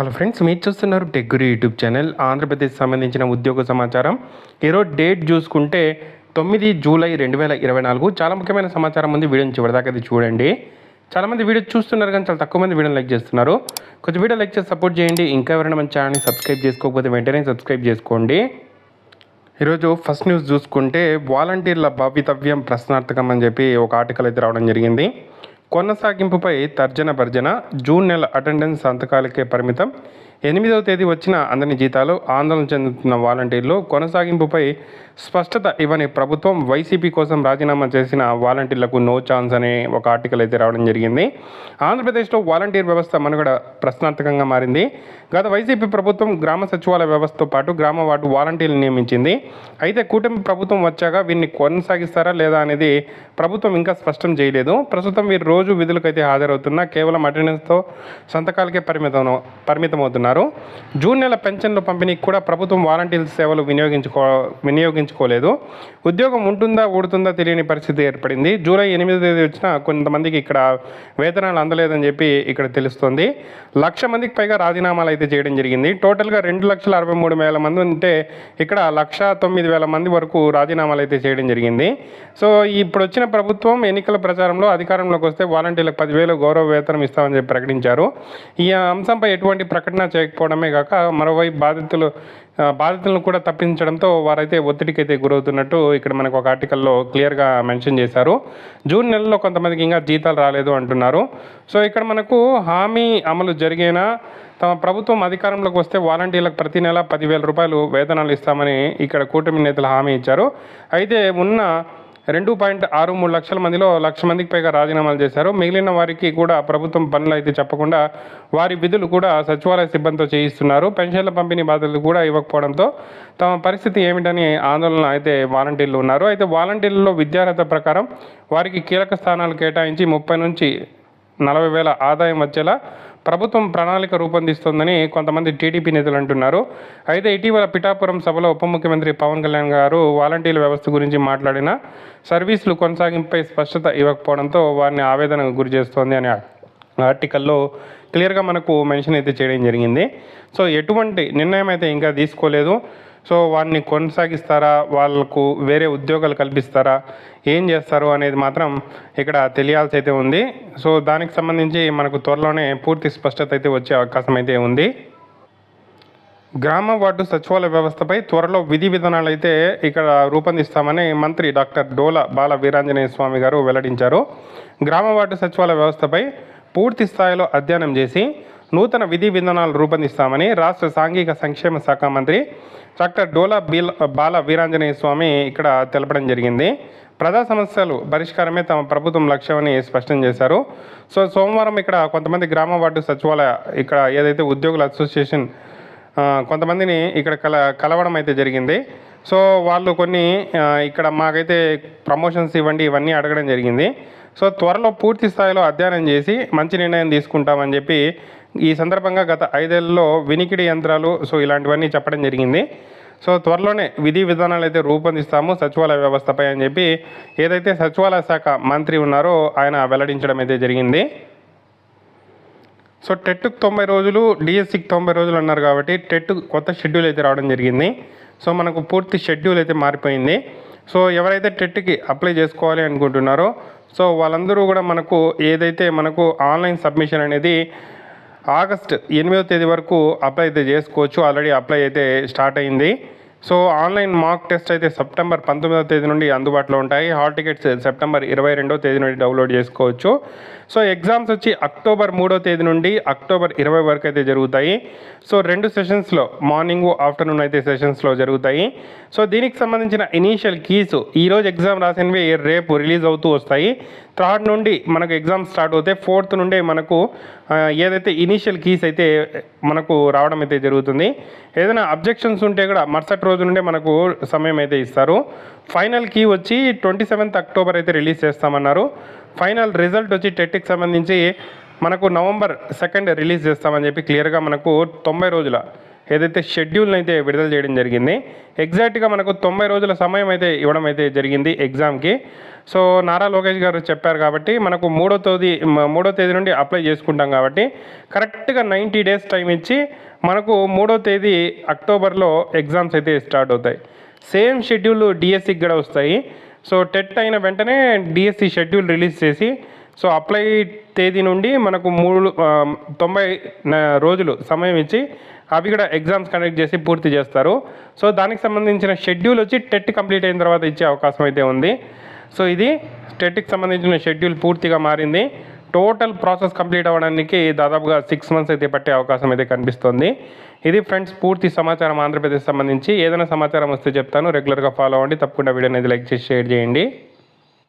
Hello friends మీరు చూస్తున్నారు టెగ్గురి YouTube channel. Andhra Pradesh సంబంధించిన ఉద్యోగ సమాచారం. ఈరోజు డేట్ చూసుకుంటే తొమ్మిది జూలై రెండు వేల ఇరవై నాలుగు. చాలా ముఖ్యమైన సమాచారం ఉంది. వీడియోని చివరిదాకా అది చూడండి. చాలామంది వీడియో చూస్తున్నారు కానీ చాలా తక్కువ మంది వీడియోని లైక్ చేస్తున్నారు. కొంచెం వీడియో లైక్ చేసి సపోర్ట్ చేయండి. ఇంకా ఎవరైనా మన ఛానల్ని సబ్స్క్రైబ్ చేసుకోకపోతే వెంటనే సబ్స్క్రైబ్ చేసుకోండి. ఈరోజు ఫస్ట్ న్యూస్ చూసుకుంటే వాలంటీర్ల భవితవ్యం ప్రశ్నార్థకం అని చెప్పి ఒక ఆర్టికల్ అయితే రావడం జరిగింది. కొనసాగింపుపై తర్జన భర్జన జూన్ నెల అటెండెన్స్ సంతకాలకే పరిమితం. ఎనిమిదవ తేదీ వచ్చిన అందని జీతాలు ఆందోళన చెందుతున్న వాలంటీర్లు కొనసాగింపుపై స్పష్టత ఇవ్వని ప్రభుత్వం వైసీపీ కోసం రాజీనామా చేసిన వాలంటీర్లకు నో ఛాన్స్ అనే ఒక ఆర్టికల్ అయితే రావడం జరిగింది. ఆంధ్రప్రదేశ్లో వాలంటీర్ వ్యవస్థ మనుగడ ప్రశ్నార్థకంగా మారింది. గత వైసీపీ ప్రభుత్వం గ్రామ సచివాలయ వ్యవస్థతో పాటు గ్రామ వార్డు వాలంటీర్లు నియమించింది. అయితే కూటమి ప్రభుత్వం వచ్చాక వీరిని కొనసాగిస్తారా లేదా అనేది ప్రభుత్వం ఇంకా స్పష్టం చేయలేదు. ప్రస్తుతం వీరు రోజు విధులకైతే హాజరవుతున్నా కేవలం అటెండెన్స్తో సంతకాలకే పరిమితం పరిమితమవుతున్నారు. జూన్ నెల పెన్షన్ల పంపిణీకి కూడా ప్రభుత్వం వాలంటీర్ సేవలు వినియోగించుకో వినియోగించుకోలేదు. ఉద్యోగం ఉంటుందా ఊడుతుందా తెలియని పరిస్థితి ఏర్పడింది. జూలై ఎనిమిదో తేదీ వచ్చిన కొంతమందికి ఇక్కడ వేతనాలు అందలేదని చెప్పి ఇక్కడ తెలుస్తుంది. లక్ష మందికి పైగా రాజీనామాలు అయితే చేయడం జరిగింది. టోటల్గా రెండు లక్షల అరవై మూడు వేల మంది ఉంటే ఇక్కడ లక్ష తొమ్మిది వేల మంది వరకు రాజీనామాలు అయితే చేయడం జరిగింది. సో ఇప్పుడు వచ్చిన ప్రభుత్వం ఎన్నికల ప్రచారంలో అధికారంలోకి వస్తే వాలంటీర్లకు పదివేలు గౌరవ వేతనం ఇస్తామని చెప్పి ప్రకటించారు. ఈ అంశంపై ఎటువంటి ప్రకటన చేయకపోవడమే కాక మరోవైపు బాధితులు బాధితులను కూడా తప్పించడంతో వారైతే ఒత్తిడికి అయితే గురవుతున్నట్టు ఇక్కడ మనకు ఒక ఆర్టికల్లో క్లియర్గా మెన్షన్ చేశారు. జూన్ నెలలో కొంతమందికి ఇంకా జీతాలు రాలేదు అంటున్నారు. సో ఇక్కడ మనకు హామీ అమలు జరిగేనా? తమ ప్రభుత్వం అధికారంలోకి వస్తే వాలంటీర్లకు ప్రతి నెల పదివేల రూపాయలు వేతనాలు ఇస్తామని ఇక్కడ కూటమి నేతలు హామీ ఇచ్చారు. అయితే ఉన్న రెండు పాయింట్ ఆరు మూడు లక్షల మందిలో లక్ష మందికి పైగా రాజీనామాలు చేశారు. మిగిలిన వారికి కూడా ప్రభుత్వం పనులు అయితే చెప్పకుండా వారి విధులు కూడా సచివాలయ సిబ్బందితో చేయిస్తున్నారు. పెన్షన్ల పంపిణీ బాధ్యతలు కూడా ఇవ్వకపోవడంతో తమ పరిస్థితి ఏమిటని ఆందోళన అయితే వాలంటీర్లు ఉన్నారు. అయితే వాలంటీర్లలో విద్యార్హత ప్రకారం వారికి కీలక స్థానాలు కేటాయించి ముప్పై నుంచి నలభై వేల ఆదాయం వచ్చేలా ప్రభుత్వం ప్రణాళిక రూపొందిస్తోందని కొంతమంది టీడీపీ నేతలు అంటున్నారు. అయితే ఇటీవల పిఠాపురం సభలో ఉప ముఖ్యమంత్రి పవన్ కళ్యాణ్ గారు వాలంటీర్ల వ్యవస్థ గురించి మాట్లాడిన సర్వీసులు కొనసాగింపుపై స్పష్టత ఇవ్వకపోవడంతో వారిని ఆవేదనకు గురి చేస్తోంది అనే ఆర్టికల్లో క్లియర్గా మనకు మెన్షన్ అయితే చేయడం జరిగింది. సో ఎటువంటి నిర్ణయం అయితే ఇంకా తీసుకోలేదు. సో వారిని కొనసాగిస్తారా? వాళ్ళకు వేరే ఉద్యోగాలు కల్పిస్తారా? ఏం చేస్తారు అనేది మాత్రం ఇక్కడ తెలియాల్సి అయితే ఉంది. సో దానికి సంబంధించి మనకు త్వరలోనే పూర్తి స్పష్టత అయితే వచ్చే అవకాశం అయితే ఉంది. గ్రామ వార్డు సచివాలయ వ్యవస్థపై త్వరలో విధి విధానాలు అయితే ఇక్కడ రూపొందిస్తామని మంత్రి డాక్టర్ డోల బాల వీరాంజనేయ స్వామి గారు వెల్లడించారు. గ్రామ వార్డు సచివాలయ వ్యవస్థపై పూర్తి స్థాయిలో అధ్యయనం చేసి నూతన విధి విధానాలు రూపొందిస్తామని రాష్ట్ర సాంఘిక సంక్షేమ శాఖ మంత్రి డాక్టర్ డోలా బీల్ బాల వీరాంజనేయ స్వామి ఇక్కడ తెలపడం జరిగింది. ప్రజా సమస్యలు పరిష్కారమే తమ ప్రభుత్వం లక్ష్యమని స్పష్టం చేశారు. సో సోమవారం ఇక్కడ కొంతమంది గ్రామ వార్డు సచివాలయ ఇక్కడ ఏదైతే ఉద్యోగుల అసోసియేషన్ కొంతమందిని ఇక్కడ కల కలవడం అయితే జరిగింది. సో వాళ్ళు కొన్ని ఇక్కడ మాకైతే ప్రమోషన్స్ ఇవ్వండి ఇవన్నీ అడగడం జరిగింది. సో త్వరలో పూర్తి స్థాయిలో అధ్యయనం చేసి మంచి నిర్ణయం తీసుకుంటామని చెప్పి ఈ సందర్భంగా గత ఐదేళ్ళలో వినికిడి యంత్రాలు సో ఇలాంటివన్నీ చెప్పడం జరిగింది. సో త్వరలోనే విధి విధానాలు అయితే రూపొందిస్తాము సచివాలయ వ్యవస్థపై అని చెప్పి ఏదైతే సచివాలయ శాఖ మంత్రి ఉన్నారో ఆయన వెల్లడించడం అయితే జరిగింది. సో టెట్కు తొంభై రోజులు డిఎస్సికి తొంభై రోజులు అన్నారు కాబట్టి టెట్ కొత్త షెడ్యూల్ అయితే రావడం జరిగింది. సో మనకు పూర్తి షెడ్యూల్ అయితే మారిపోయింది. సో ఎవరైతే టెట్కి అప్లై చేసుకోవాలి అనుకుంటున్నారో సో వాళ్ళందరూ కూడా మనకు ఏదైతే మనకు ఆన్లైన్ సబ్మిషన్ అనేది ఆగస్ట్ ఎనిమిదో తేదీ వరకు అప్లై అయితే చేసుకోవచ్చు. ఆల్రెడీ అప్లై అయితే స్టార్ట్ అయింది. సో ఆన్లైన్ మాక్ టెస్ట్ అయితే సెప్టెంబర్ పంతొమ్మిదవ తేదీ నుండి అందుబాటులో ఉంటాయి. హాల్ టికెట్స్ సెప్టెంబర్ ఇరవై రెండో తేదీ నుండి డౌన్లోడ్ చేసుకోవచ్చు. సో ఎగ్జామ్స్ వచ్చి అక్టోబర్ మూడో తేదీ నుండి అక్టోబర్ ఇరవై వరకు అయితే జరుగుతాయి. సో రెండు సెషన్స్లో మార్నింగ్ ఆఫ్టర్నూన్ అయితే సెషన్స్లో జరుగుతాయి. సో దీనికి సంబంధించిన ఇనీషియల్ కీస్ ఈరోజు ఎగ్జామ్ రాసినవి రేపు రిలీజ్ అవుతూ వస్తాయి. థర్డ్ నుండి మనకు ఎగ్జామ్ స్టార్ట్ అవుతాయి ఫోర్త్ నుండే మనకు ఏదైతే ఇనీషియల్ కీస్ అయితే మనకు రావడం అయితే జరుగుతుంది. ఏదైనా అబ్జెక్షన్స్ ఉంటే కూడా మరుసటి రోజు నుండే మనకు సమయం అయితే ఇస్తారు. ఫైనల్ కీ వచ్చి ట్వంటీ సెవెంత్ అక్టోబర్ అయితే రిలీజ్ చేస్తామన్నారు. ఫైనల్ రిజల్ట్ వచ్చి టెట్కి సంబంధించి మనకు నవంబర్ సెకండ్ రిలీజ్ చేస్తామని చెప్పి క్లియర్గా మనకు తొంభై రోజుల ఏదైతే షెడ్యూల్ని అయితే విడుదల చేయడం జరిగింది ఎగ్జాక్ట్గా మనకు తొంభై రోజుల సమయం అయితే ఇవ్వడం అయితే జరిగింది ఎగ్జామ్కి సో నారా లోకేష్ గారు చెప్పారు కాబట్టి మనకు మూడో తేదీ మూడో తేదీ నుండి అప్లై చేసుకుంటాం కాబట్టి కరెక్ట్గా నైంటీ డేస్ టైం ఇచ్చి మనకు మూడో తేదీ అక్టోబర్లో ఎగ్జామ్స్ అయితే స్టార్ట్ అవుతాయి. సేమ్ షెడ్యూల్ డిఎస్సికి కూడా వస్తాయి. సో టెట్ అయిన వెంటనే డిఎస్సి షెడ్యూల్ రిలీజ్ చేసి సో అప్లై తేదీ నుండి మనకు మూడు తొంభై రోజులు సమయం ఇచ్చి అవి కూడా ఎగ్జామ్స్ కండక్ట్ చేసి పూర్తి చేస్తారు. సో దానికి సంబంధించిన షెడ్యూల్ వచ్చి టెట్ కంప్లీట్ అయిన తర్వాత ఇచ్చే అవకాశం అయితే ఉంది. సో ఇది టెట్కి సంబంధించిన షెడ్యూల్ పూర్తిగా మారింది. టోటల్ ప్రాసెస్ కంప్లీట్ అవ్వడానికి దాదాపుగా సిక్స్ మంత్స్ అయితే పట్టే అవకాశం అయితే కనిపిస్తుంది. ఇది ఫ్రెండ్స్ పూర్తి సమాచారం ఆంధ్రప్రదేశ్ సంబంధించి. ఏదైనా సమాచారం వస్తే చెప్తాను. రెగ్యులర్గా ఫాలో అవ్వండి. తప్పకుండా వీడియో అనేది లైక్ చేసి షేర్ చేయండి.